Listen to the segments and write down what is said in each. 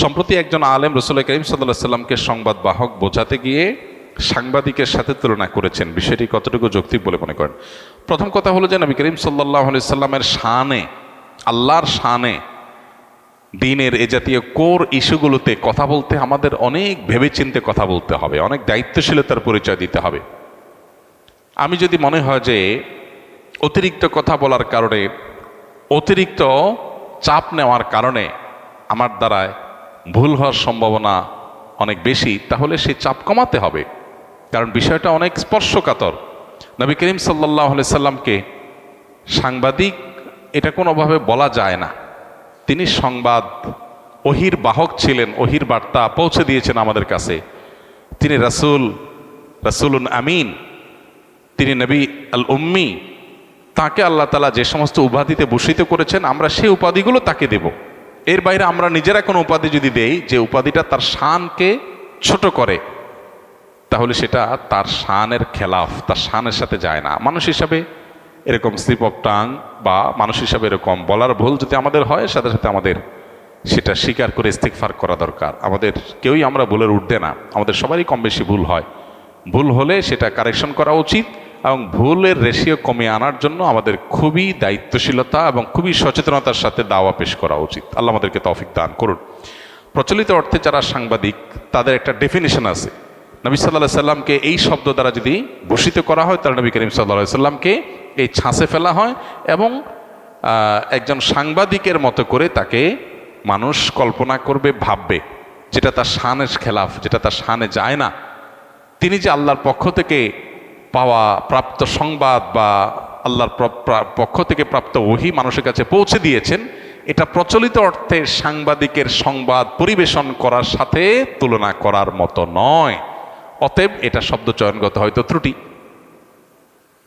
সম্প্রতি একজন আলেম রসুল করিম সাল্লাহ সাল্লামকে সংবাদ বাহক বোঝাতে গিয়ে সাংবাদিকের সাথে তুলনা করেছেন। বিষয়টি কতটুকু যৌক্তিক বলে মনে করেন? প্রথম কথা হলো যে নবী করিম সাল্লাহ সাল্লামের শানে, আল্লাহর শানে দিনের এ জাতীয় কোর ইস্যুগুলোতে কথা বলতে আমাদের অনেক ভেবেচিন্তে কথা বলতে হবে, অনেক দায়িত্বশীলতার পরিচয় দিতে হবে। আমি যদি মনে হয় যে অতিরিক্ত কথা বলার কারণে, অতিরিক্ত চাপ নেওয়ার কারণে আমার দ্বারায় ভুল হওয়ার সম্ভাবনা অনেক বেশি, তাহলে সেই চাপ কমাতে হবে। কারণ বিষয়টা অনেক স্পর্শকাতর। নবী করিম সাল্লাহ সাল্লামকে সাংবাদিক এটা কোনোভাবে বলা যায় না। তিনি সংবাদ ওহির বাহক ছিলেন, অহির বার্তা পৌঁছে দিয়েছেন আমাদের কাছে। তিনি রাসুল, রাসুলুন আমিন, তিনি নবী আল উম্মি, তাকে আল্লাহ তালা যে সমস্ত উপাধিতে ভূষিত করেছেন, আমরা সেই উপাধিগুলো তাকে দেব। এর বাইরে আমরা নিজেরা কোনো উপাধি যদি দেই, যে উপাধিটা তার শানকে ছোট করে, তাহলে সেটা তার শানের খেলাফ, তার শানের সাথে যায় না। মানুষ হিসাবে এরকম স্লিপ অফ টাং বা মানুষ হিসাবে এরকম বলার ভুল যদি আমাদের হয়, সাথে সাথে আমাদের সেটা স্বীকার করে ইস্তিকফার করা দরকার। আমাদের কেউই আমরা ভুলের উঠতে না। আমাদের সবারই কম বেশি ভুল হয়। ভুল হলে সেটা কারেকশন করা উচিত। এবং ভুলের রেশিও কমিয়ে আনার জন্য আমাদের খুবই দায়িত্বশীলতা এবং খুবই সচেতনতার সাথে দাওয়া পেশ করা উচিত। আল্লাহ আমাদেরকে তফিক দান করুন। প্রচলিত অর্থে যারা সাংবাদিক, তাদের একটা ডেফিনেশন আছে। নবী সাল্লাহ সাল্লামকে এই শব্দ দ্বারা যদি ভূষিত করা হয়, তাহলে নবী করিম সাল্লাহ সাল্লামকে এই ছাঁচে ফেলা হয় এবং একজন সাংবাদিকের মতো করে তাকে মানুষ কল্পনা করবে, ভাববে, যেটা তার শানের খেলাফ, যেটা তার শানে যায় না। তিনি যে আল্লাহর পক্ষ থেকে পাওয়া প্রাপ্ত সংবাদ বা আল্লাহর পক্ষ থেকে প্রাপ্ত ওহি মানুষের কাছে পৌঁছে দিয়েছেন, এটা প্রচলিত অর্থে সাংবাদিকের সংবাদ পরিবেশন করার সাথে তুলনা করার মতো নয়। অতএব এটা শব্দ চয়নগত হয়তো ত্রুটি।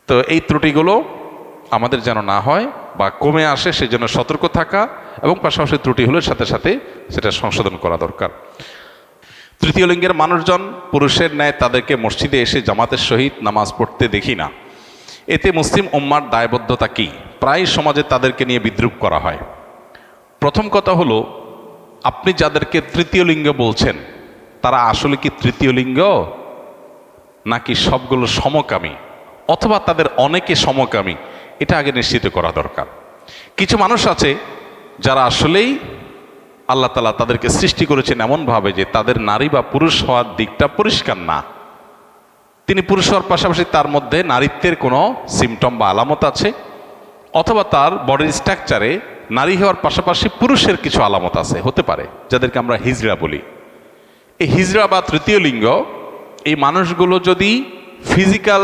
তো এই ত্রুটিগুলো আমাদের যেন না হয় বা কমে আসে সেই জন্য সতর্ক থাকা এবং পাশাপাশি ত্রুটি হলে সাথে সাথে সেটা সংশোধন করা দরকার। তৃতীয় লিঙ্গের মানুষজন পুরুষের ন্যায় তাদেরকে মসজিদে এসে জামাতের সহিত নামাজ পড়তে দেখি না। এতে মুসলিম উম্মার দায়বদ্ধতা কী? প্রায় সমাজে তাদেরকে নিয়ে বিদ্রুপ করা হয়। প্রথম কথা হলো, আপনি যাদেরকে তৃতীয় লিঙ্গ বলছেন, তারা আসলে কি তৃতীয় লিঙ্গ? নাকি সবগুলো সমকামী? অথবা তাদের অনেকে সমকামী? এটা আগে নিশ্চিত করা দরকার। কিছু মানুষ আছে, যারা আসলেই আল্লাহ তালা তাদেরকে সৃষ্টি করেছেন এমনভাবে যে তাদের নারী বা পুরুষ হওয়ার দিকটা পরিষ্কার না। তিনি পুরুষ হওয়ার পাশাপাশি তার মধ্যে নারীত্বের কোনো সিমটম বা আলামত আছে? অথবা তার বডির স্ট্রাকচারে নারী হওয়ার পাশাপাশি পুরুষের কিছু আলামত আছে? হতে পারে, যাদেরকে আমরা হিজড়া বলি। এই হিজড়া বা তৃতীয় লিঙ্গ, এই মানুষগুলো যদি ফিজিক্যাল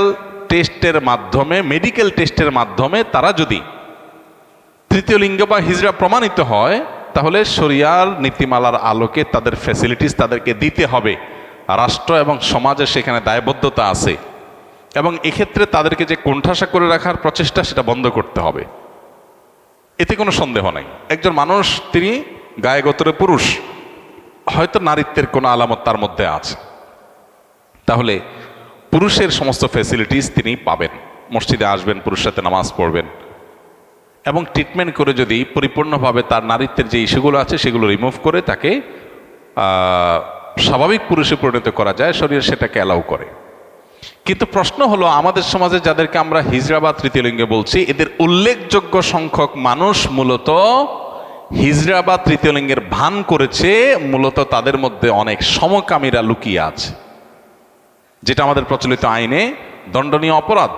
টেস্টের মাধ্যমে মেডিকেল টেস্টের মাধ্যমে তারা যদি তৃতীয় লিঙ্গ বা হিজড়া প্রমাণিত হয় তাহলে শরিয়ার নীতিমালার আলোকে তাদের ফ্যাসিলিটিস তাদেরকে দিতে হবে। রাষ্ট্র এবং সমাজে সেখানে দায়বদ্ধতা আছে। এবং এক্ষেত্রে তাদেরকে যে কোণঠাসা করে রাখার প্রচেষ্টা সেটা বন্ধ করতে হবে। এতে কোনো সন্দেহ নাই। একজন মানুষ, তিনি গায়ে গোত্রে পুরুষ, হয়তো নারীত্বের কোনো আলামত তার মধ্যে আছে। তাহলে পুরুষের সমস্ত ফ্যাসিলিটিস তিনি পাবেন। মসজিদে আসবেন পুরুষ সাথে নামাজ পড়বেন। এবং ট্রিটমেন্ট করে যদি পরিপূর্ণভাবে তার নারীত্বের যে ইস্যুগুলো আছে সেগুলো রিমুভ করে তাকে স্বাভাবিক পুরুষে পরিণত করা যায়, শরীর সেটাকে অ্যালাউ করে। কিন্তু প্রশ্ন হলো, আমাদের সমাজে যাদেরকে আমরা হিজড়া বা তৃতীয় লিঙ্গে বলছি, এদের উল্লেখযোগ্য সংখ্যক মানুষ মূলত হিজড়া বা তৃতীয় লিঙ্গের ভান করেছে, মূলত তাদের মধ্যে অনেক সমকামীরা লুকিয়ে আছে। যেটা আমাদের প্রচলিত আইনে দণ্ডনীয় অপরাধ।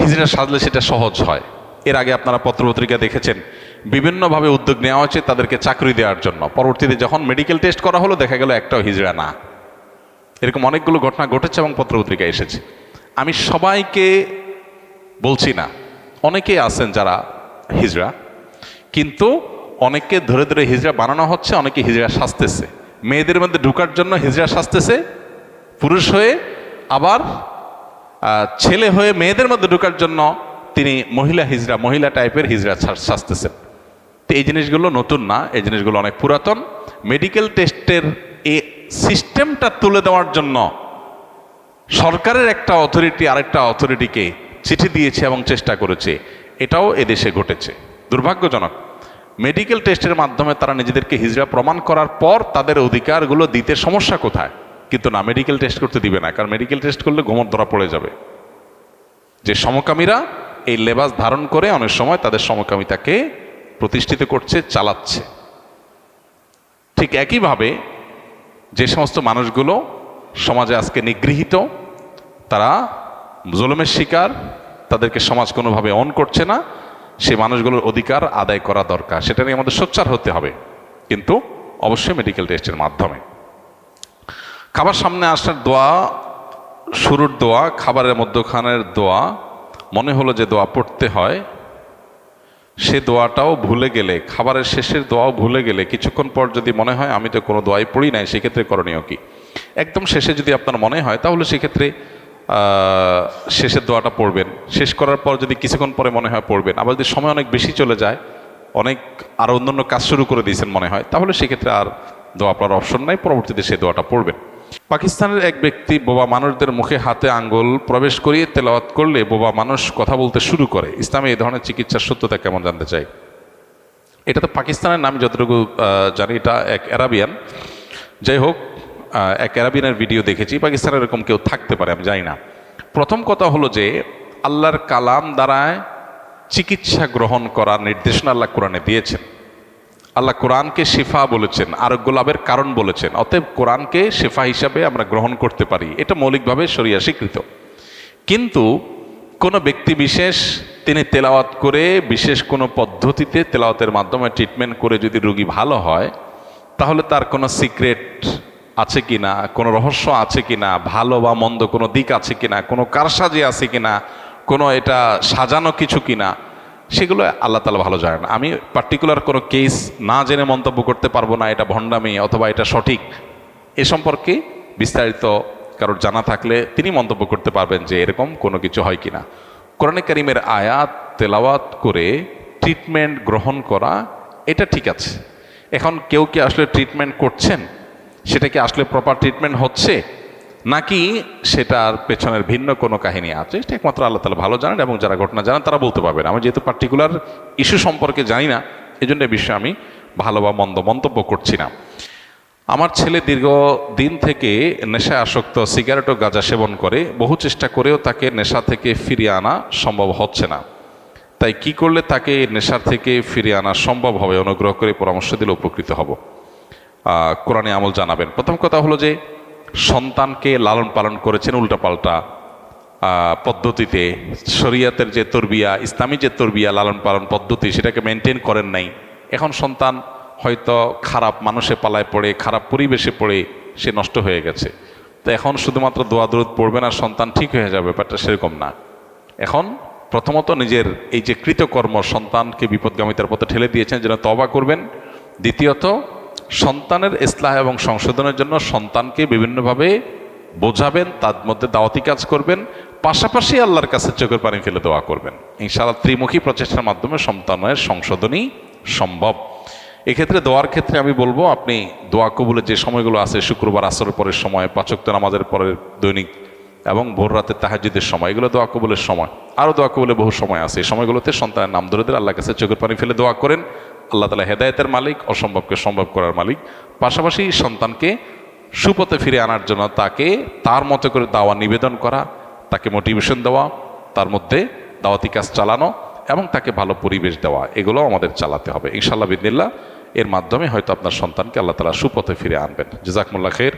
হিজড়া সাজলে সেটা সহজ হয়। এর আগে আপনারা পত্রপত্রিকা দেখেছেন। বিভিন্নভাবে উদ্যোগ নেওয়া হয়েছে তাদেরকে চাকরি দেওয়ার জন্য। পরবর্তীতে যখন মেডিকেল টেস্ট করা হলো, দেখা গেল একটাও হিজড়া না। এরকম অনেকগুলো ঘটনা ঘটেছে এবং পত্রপত্রিকা এসেছে। আমি সবাইকে বলছি না, অনেকেই আছেন যারা হিজড়া, কিন্তু অনেককে ধরে ধরে হিজড়া বানানো হচ্ছে, অনেকে হিজড়া সাজতেছে। মেয়েদের মধ্যে ঢুকার জন্য হিজড়া সাজতেছে, পুরুষ হয়ে আবার ছেলে হয়ে মেয়েদের মধ্যে ঢোকার জন্য তিনি মহিলা হিজড়া মহিলা টাইপের হিজড়া সাজতেছেন। তো এই জিনিসগুলো নতুন না, এই জিনিসগুলো অনেক পুরাতন। মেডিকেল টেস্টের এ সিস্টেমটা তুলে দেওয়ার জন্য সরকারের একটা অথরিটি আরেকটা অথরিটিকে চিঠি দিয়েছে এবং চেষ্টা করেছে। এটাও এদেশে ঘটেছে। দুর্ভাগ্যজনক। মেডিকেল টেস্টের মাধ্যমে তারা নিজেদেরকে হিজড়া প্রমাণ করার পর তাদের অধিকারগুলো দিতে সমস্যা কোথায়? কিন্তু না মেডিকেল টেস্ট করতে দিবে না, কারণ মেডিকেল টেস্ট করলে গোমর ধরা পড়ে যাবে। যে সমকামীরা এই লেবাস ধারণ করে অনেক সময় তাদের সমকামিতাকে প্রতিষ্ঠিত করছে, চালাচ্ছে। ঠিক একইভাবে যে সমস্ত মানুষগুলো সমাজে আজকে নিগৃহীত, তারা জুলুমের শিকার, তাদেরকে সমাজ কোনোভাবে অন করছে না, সেই মানুষগুলোর অধিকার আদায় করা দরকার। সেটা নিয়ে আমাদের সোচ্চার হতে হবে, কিন্তু অবশ্যই মেডিকেল টেস্টের মাধ্যমে। খাবার সামনে আসার দোয়া, শুরুর দোয়া, খাবারের মধ্যখানের দোয়া মনে হলো যে দোয়া পড়তে হয়, সে দোয়াটাও ভুলে গেলে, খাবারের শেষের দোয়াও ভুলে গেলে, কিছুক্ষণ পর যদি মনে হয় আমি তো কোনো দোয়াই পড়ি নাই, সেক্ষেত্রে করণীয় কি? একদম শেষে যদি আপনার মনে হয়, তাহলে সেক্ষেত্রে শেষের দোয়াটা পড়বেন। শেষ করার পর যদি কিছুক্ষণ পরে মনে হয় পড়বেন, আবার যদি সময় অনেক বেশি চলে যায়, অনেক আর অন্যান্য কাজ শুরু করে দিয়েছেন মনে হয়, তাহলে সেক্ষেত্রে আর দোয়া পড়ার অপশন নাই, পরবর্তীতে সে দোয়াটা পড়বেন। পাকিস্তানের এক ব্যক্তি বোবা মানুষদের মুখে হাতে আঙ্গুল প্রবেশ করিয়ে তেলাওয়াত করলে বোবা মানুষ কথা বলতে শুরু করে। ইসলামে এই ধরনের চিকিৎসার সত্যতা কেমন জানতে চাই? এটা তো পাকিস্তানের নাম, যতটুকু জানি, এটা এক অ্যারাবিয়ান। যাই হোক এক অ্যারাবিয়ানের ভিডিও দেখেছি। পাকিস্তানের এরকম কেউ থাকতে পারে, আমি জানি না। প্রথম কথা হলো যে, আল্লাহর কালাম দ্বারায় চিকিৎসা গ্রহণ করার নির্দেশনা আল্লাহ কোরআনে দিয়েছেন। আল্লাহ কোরআনকে শেফা বলেছেন, আরোগ্য লাভের কারণ বলেছেন। অতএব কোরআনকে শেফা হিসাবে আমরা গ্রহণ করতে পারি। এটা মৌলিকভাবে সরিয়া স্বীকৃত। কিন্তু কোনো ব্যক্তি বিশেষ তিনি তেলাওয়াত করে বিশেষ কোনো পদ্ধতিতে তেলাওয়াতের মাধ্যমে ট্রিটমেন্ট করে যদি রুগী ভালো হয়, তাহলে তার কোনো সিক্রেট আছে কি না কোনো রহস্য আছে কি না ভালো বা মন্দ কোনো দিক আছে কি না কোনো কারসাজি আছে কি না কোনো এটা সাজানো কিছু কি না সেগুলো আল্লাহ তালা ভালো জানেন। আমি পার্টিকুলার কোনো কেস না জেনে মন্তব্য করতে পারব না, এটা ভণ্ডামি অথবা এটা সঠিক। এ সম্পর্কে বিস্তারিত কারোর জানা থাকলে তিনি মন্তব্য করতে পারবেন যে এরকম কোনো কিছু হয় কিনা। কোরআনে কারিমের আয়াত, তেলাওয়াত করে ট্রিটমেন্ট গ্রহণ করা, এটা ঠিক আছে। এখন কেউ কি আসলে ট্রিটমেন্ট করছেন? সেটা কি আসলে প্রপার ট্রিটমেন্ট হচ্ছে? নাকি সেটার পেছনের ভিন্ন কোনো কাহিনী আছে? সেটা একমাত্র আল্লাহ তালা ভালো জানেন এবং যারা ঘটনা জানেন তারা বলতে পারবেন। আমি যেহেতু পার্টিকুলার ইস্যু সম্পর্কে জানি না এই জন্য বিষয়ে আমি ভালো বা মন্দ মন্তব্য করছি না। আমার ছেলে দীর্ঘ দিন থেকে নেশায় আসক্ত, সিগারেট ও গাঁজা সেবন করে। বহু চেষ্টা করেও তাকে নেশা থেকে ফিরিয়ে আনা সম্ভব হচ্ছে না। তাই কি করলে তাকে নেশার থেকে ফিরিয়ে আনা সম্ভব হবে? অনুগ্রহ করে পরামর্শ দিলে উপকৃত হব। কোরআনে আমল জানাবেন। প্রথম কথা হলো যে সন্তানকে লালন পালন করেছেন উল্টাপাল্টা পদ্ধতিতে। শরিয়াতের যে তরবিয়া, ইসলামী যে তরবিয়া লালন পালন পদ্ধতি, সেটাকে মেনটেন করেন নাই। এখন সন্তান হয়তো খারাপ মানুষে পালায় পড়ে, খারাপ পরিবেশে পড়ে, সে নষ্ট হয়ে গেছে। তো এখন শুধুমাত্র দোয়া দরুদ পড়বেন আর সন্তান ঠিক হয়ে যাবে, ব্যাপারটা সেরকম না। এখন প্রথমত নিজের এই যে কৃতকর্ম সন্তানকে বিপদগামিতার পথে ঠেলে দিয়েছেন, যেন তবা করবেন। দ্বিতীয়ত সন্তানের ইসলাহ এবং সংশোধনের জন্য সন্তানকে বিভিন্নভাবে বোঝাবেন, তার মধ্যে দাওয়াতি কাজ করবেন, পাশাপাশি আল্লাহর কাছে চোখের পানি ফেলে দোয়া করবেন। ইনশাআল্লাহ ত্রিমুখী প্রচেষ্টার মাধ্যমে সন্তানের সংশোধনই সম্ভব। এক্ষেত্রে দোয়ার ক্ষেত্রে আমি বলব, আপনি দোয়া কবুলের যে সময়গুলো আছে, শুক্রবার আসরের পরের সময় পাচক্ত নামাজের পরের দৈনিক এবং ভোর রাতে তাহাজুদের সময়, এগুলো দোয়া কবুলের সময়। আরও দোয়া কবুলের বহু সময় আছে। এই সময়গুলোতে সন্তানের নাম ধরে আল্লাহর কাছে চোখের পানি ফেলে দোয়া করেন। আল্লাহ তালা হেদায়তের মালিক, অসম্ভবকে সম্ভব করার মালিক। পাশাপাশি সন্তানকে সুপথে ফিরে আনার জন্য তাকে তার মতো করে দাওয়া নিবেদন করা, তাকে মোটিভেশন দেওয়া, তার মধ্যে দাওয়াতি কাজ চালানো এবং তাকে ভালো পরিবেশ দেওয়া এগুলো আমাদের চালাতে হবে। ইনশাল্লাহ বিদিল্লা এর মাধ্যমে হয়তো আপনার সন্তানকে আল্লাহ তালা সুপথে ফিরে আনবেন। জাজাকমুল্লা খের